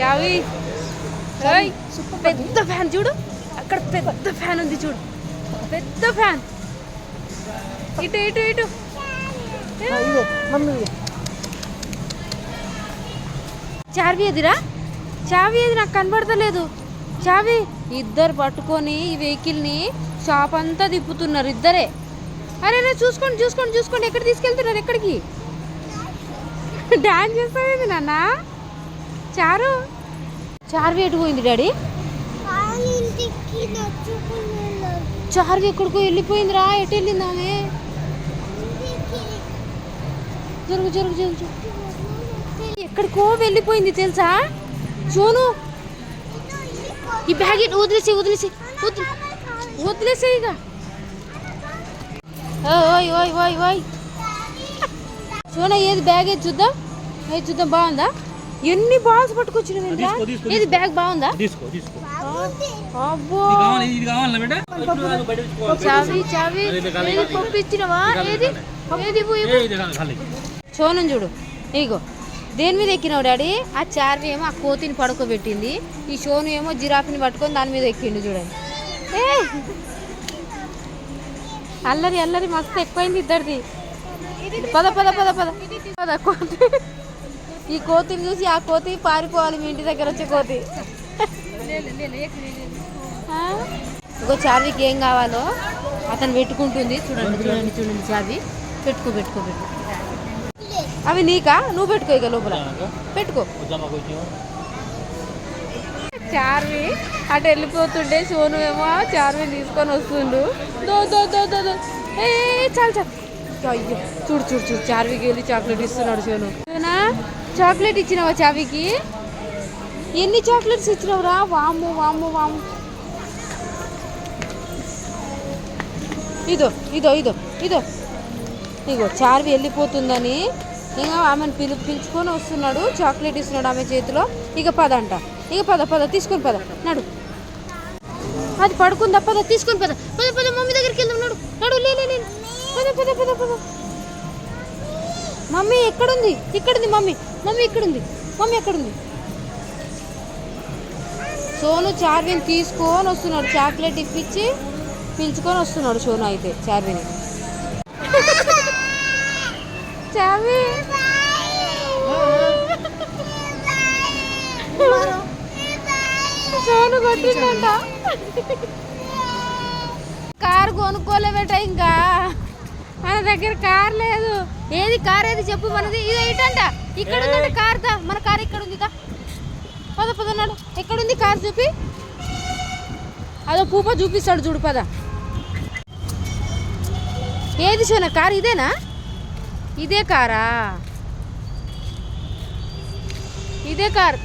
చావి. పెద్ద ఫ్యాన్ చూడు. అక్కడ పెద్ద ఫ్యాన్ ఉంది చూడు. పెద్ద ఫ్యాన్. ఇటు ఇటు ఇటు. చావి ఎదిరా చావి ఏది నాకు కనబడతలేదు. చావి. ఇద్దరు పట్టుకొని ఈ వెహికల్ని షాప్ అంతా తిప్పుతున్నారు ఇద్దరే. అరే చూసుకోండి చూసుకోండి చూసుకోండి. ఎక్కడ తీసుకెళ్తున్నారు? ఎక్కడికి? డాన్స్ చేస్తావేంది నాన్న? చారు. చార్వి ఎటు పోయింది డాడీ? ఇంటికి చార్వి ఎక్కడికో వెళ్ళిపోయిందిరా ఎటు వెళ్ళింది ఆమె? జరుగు జరుగు జరుగు ఎక్కడికో వెళ్ళిపోయింది తెలుసా? చూను ఈ బ్యాగ్ ఇటు వదిలేసి వదిలేసి వదిలేసే ఇక. ఓయ్ ఓయ్ ఓయ్ ఓయ్ చూన ఏది బ్యాగ్ ఏది చూద్దాం? ఏది చూద్దాం? బాగుందా? ఎన్ని బాల్స్ పట్టుకొచ్చిన తీసుకో, తీసుకో, ఏది బ్యాగ్ బాగుందా? తీసుకో తీసుకో. అబ్బో. ఇది కావాలి ఇది. చావి చావి. ఏది ఖాళీ, ఏది? ఇది. సోనం చూడు. ఇగో దేని మీద ఎక్కినావు డాడీ? ఆ చార్వి ఏమో ఆ కోతిని పడుకోబెట్టింది. ఈ షోను ఏమో జిరాఫీని పట్టుకొని దాని మీద ఎక్కిండు చూడండి. ఏ! అల్లరి అల్లరి మస్తు ఎక్కువైంది ఇద్దరిది. పద పద పద పద. పద కోతి. ఈ కోతిని చూసి ఆ కోతి పారిపోవాలి మీ ఇంటి దగ్గర వచ్చే కోతి? ఇగో చార్వికి ఏం కావాలో అతను పెట్టుకుంటుంది. చూడండి చూడండి చూడండి చార్వి పెట్టుకో పెట్టుకో పెట్టుకో. అవి నీకా? నువ్వు పెట్టుకో ఇక లోపల. పెట్టుకో? చార్వి అటు వెళ్ళిపోతుండే. సోను ఏమో చార్వి తీసుకొని వస్తుండు. దో దో దో దో దో. ఏ చాలు చాలు. అయ్యో చూడు చూడు చూడు. చార్వికి వెళ్ళి చాక్లెట్ ఇస్తున్నాడు సోను. సోనా చాక్లెట్ ఇచ్చినావా చావికి? ఎన్ని చాక్లెట్స్ ఇచ్చినావురా? వాము వాము వాము ఇదో ఇదో ఇదో ఇదో. ఇగో చార్వి వెళ్ళిపోతుందని ఇంకా ఆమెను పిలు పిలుచుకొని వస్తున్నాడు. చాక్లెట్ ఇస్తున్నాడు ఆమె చేతిలో. ఇక పద అంట ఇక పద పద తీసుకొని పద. నడు. అది పడుకుందా? పద తీసుకొని పద. పద పద మమ్మీ దగ్గరికి వెళ్దాం నడు. నడు లేలే పద పద పద పద. మమ్మీ ఎక్కడుంది? ఇక్కడుంది మమ్మీ? మమ్మీ ఇక్కడుంది మమ్మీ ఎక్కడుంది? సోను చార్విని తీసుకొని వస్తున్నాడు. చాక్లెట్ ఇప్పించి పిలుచుకొని వస్తున్నాడు సోను అయితే చార్విని చావి సోను కొట్టిందంట. కారు కొనుక్కోలేబెట ఇంకా. మన దగ్గర కార్ లేదు. ఏది కార్ ఏది చెప్పు మనది. ఇది ఏంటంట ఇక్కడ ఉందంట కార్ దా మన కార్ ఇక్కడ ఉంది దా. పద పద నాడు. ఎక్కడుంది కార్ చూపి? అదో పూప చూపిస్తాడు చూడు పద. ఏది సోన కార్ ఇదేనా? ఇదే కారా? ఇదే కార్.